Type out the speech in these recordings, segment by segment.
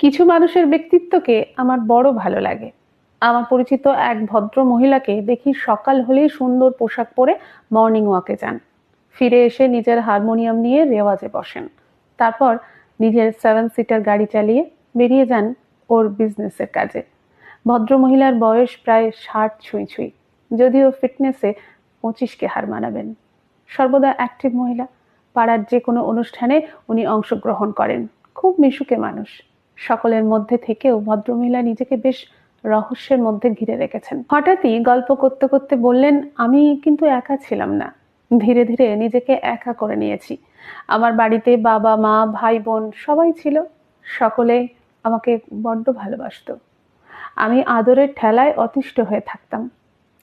কিছু মানুষের ব্যক্তিত্বকে আমার বড় ভালো লাগে। আমার পরিচিত এক ভদ্র মহিলাকে দেখি সকাল হলেই সুন্দর পোশাক পরে মর্নিং ওয়াকে যান। ফিরে এসে নিজের হারমোনিয়াম নিয়ে রেওয়াজে বসেন। তারপর নিজের সেভেন সিটার গাড়ি চালিয়ে বেরিয়ে যান ওর বিজনেসের কাজে। ভদ্র মহিলার বয়স প্রায় ষাট ছুঁই ছুঁই। যদিও ফিটনেসে পঁচিশকে হার মানাবেন। সর্বদা অ্যাক্টিভ মহিলা। পাড়ার যে কোনো অনুষ্ঠানে উনি অংশগ্রহণ করেন। খুব মিশুকে মানুষ। সকলের মধ্যে থেকেও ভদ্রমহিলা নিজেকে বেশ রহস্যের মধ্যে ঘিরে রেখেছেন। হঠাৎই গল্প করতে করতে বললেন, আমি কিন্তু একা ছিলাম না। ধীরে ধীরে নিজেকে একা করে নিয়েছি। আমার বাড়িতে বাবা, মা, ভাই, বোন সবাই ছিল। সকলে আমাকে বড্ড ভালোবাসত। আমি আদরের ঠেলায় অতিষ্ঠ হয়ে থাকতাম।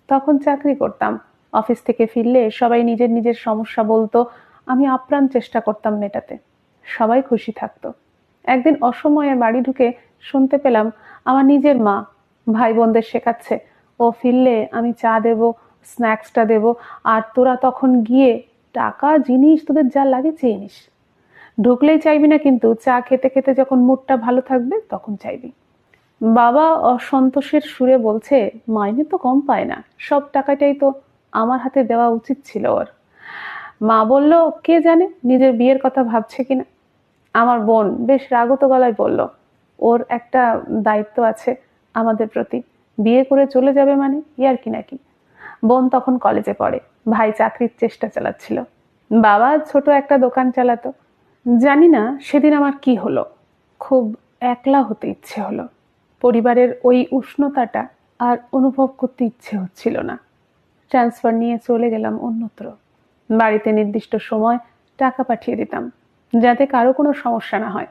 তখন চাকরি করতাম। অফিস থেকে ফিরলে সবাই নিজের নিজের সমস্যা বলতো। আমি আপ্রাণ চেষ্টা করতাম মেটাতে। সবাই খুশি থাকতো। একদিন অসময়ে বাড়ি ঢুকে শুনতে পেলাম আমার নিজের মা ভাই বোনদের শেখাচ্ছে। ও ফিরলে আমি চা দেব স্ন্যাক্সটা দেব, আর তোরা তখন গিয়ে টাকা, জিনিস তোদের যা লাগে চেয়ে নিস। ঢুকলেই চাইবি না কিন্তু, চা খেতে খেতে যখন মুডটা ভালো থাকবে তখন চাইবি। বাবা অসন্তোষের সুরে বলছে, মাইনে তো কম পায় না, সব টাকাটাই তো আমার হাতে দেওয়া উচিত ছিল ওর। মা বলল, কে জানে, নিজের বিয়ের কথা ভাবছে কিনা? আমার বোন বেশ রাগত গলায় বলল, ওর একটা দায়িত্ব আছে আমাদের প্রতি। বিয়ে করে চলে যাবে মানে ইয়ার কি নাকি? বোন তখন কলেজে পড়ে, ভাই চাকরির চেষ্টা চালাচ্ছিল। বাবা ছোট একটা দোকান চালাতো। জানি না সেদিন আমার কি হলো। খুব একলা হতে ইচ্ছে হলো। পরিবারের ওই উষ্ণতাটা আর অনুভব করতে ইচ্ছে হচ্ছিল না। ট্রান্সফার নিয়ে চলে গেলাম অন্যত্র। বাড়িতে নির্দিষ্ট সময় টাকা পাঠিয়ে দিতাম। যাতে কারও কোনো সমস্যা না হয়।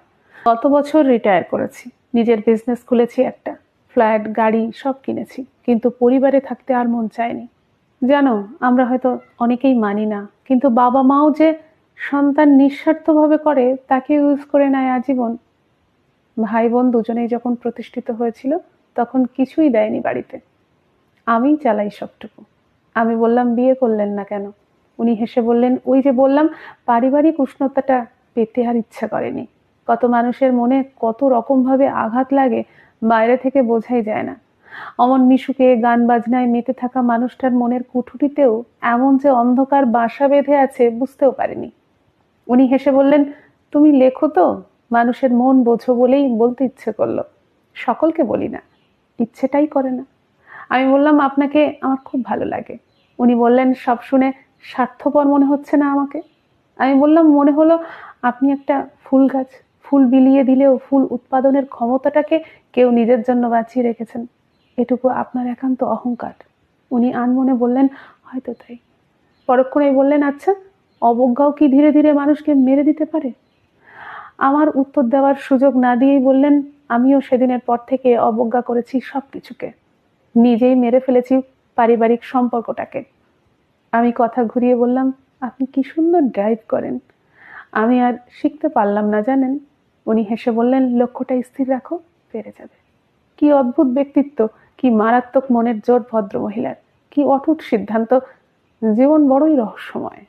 গত বছর রিটায়ার করেছি। নিজের বিজনেস খুলেছি একটা। ফ্ল্যাট গাড়ি সব কিনেছি। কিন্তু পরিবারে থাকতে আর মন চায়নি। জানো, আমরা হয়তো অনেকেই মানি না। কিন্তু বাবা মাও যে সন্তান নিঃস্বার্থভাবে করে, তাকে ইউজ করে নেয় আজীবন। ভাই বোন দুজনেই যখন প্রতিষ্ঠিত হয়েছিল, তখন কিছুই দেয়নি বাড়িতে। আমি চালাই সবটুকু। আমি বললাম, বিয়ে করলেন না কেন? উনি হেসে বললেন, ওই যে বললাম, পারিবারিক উষ্ণতাটা পেতে আর ইচ্ছা করেনি। কত মানুষের মনে কত রকমভাবে আঘাত লাগে বাইরে থেকে বোঝাই যায় না। অমন মিশুকে গান বাজনায় মেতে থাকা মানুষটার মনের কুঠুরিতেও এমন যে অন্ধকার বাসা বেঁধে আছে বুঝতেও পারেনি। উনি হেসে বললেন, তুমি লেখো তো, মানুষের মন বোঝো বলেই বলতে ইচ্ছে করল। সকলকে বলি না, ইচ্ছেটাই করে না। আমি বললাম, আপনাকে আমার খুব ভালো লাগে। উনি বললেন, সব শুনে স্বার্থপর মনে হচ্ছে না আমাকে? আমি বললাম, মনে হলো আপনি একটা ফুল গাছ, ফুল বিলিয়ে দিলেও ফুল উৎপাদনের ক্ষমতাটাকে কেউ নিজের জন্য বাঁচিয়ে রেখেছেন। এটুকু আপনার একান্ত অহংকার। উনি আনমনে বললেন, হয়তো তাই। পরক্ষণেই বললেন আচ্ছা অবজ্ঞাও কি ধীরে ধীরে মানুষকে মেরে দিতে পারে? আমার উত্তর দেওয়ার সুযোগ না দিয়েই বললেন, আমিও সেদিনের পর থেকে অবজ্ঞা করেছি সব কিছুকে নিজেই মেরে ফেলেছি পারিবারিক সম্পর্কটাকে। আমি কথা ঘুরিয়ে বললাম, আপনি কি সুন্দর ড্রাইভ করেন। আমি আর শিখতে পারলাম না, জানেন? উনি হেসে বললেন, লক্ষ্যটা স্থির রাখো পেরে যাবে। কি অদ্ভুত ব্যক্তিত্ব, কি মারাত্মক মনের জোর ভদ্র মহিলার, কি অটুট সিদ্ধান্ত। জীবন বড়ই রহস্যময়।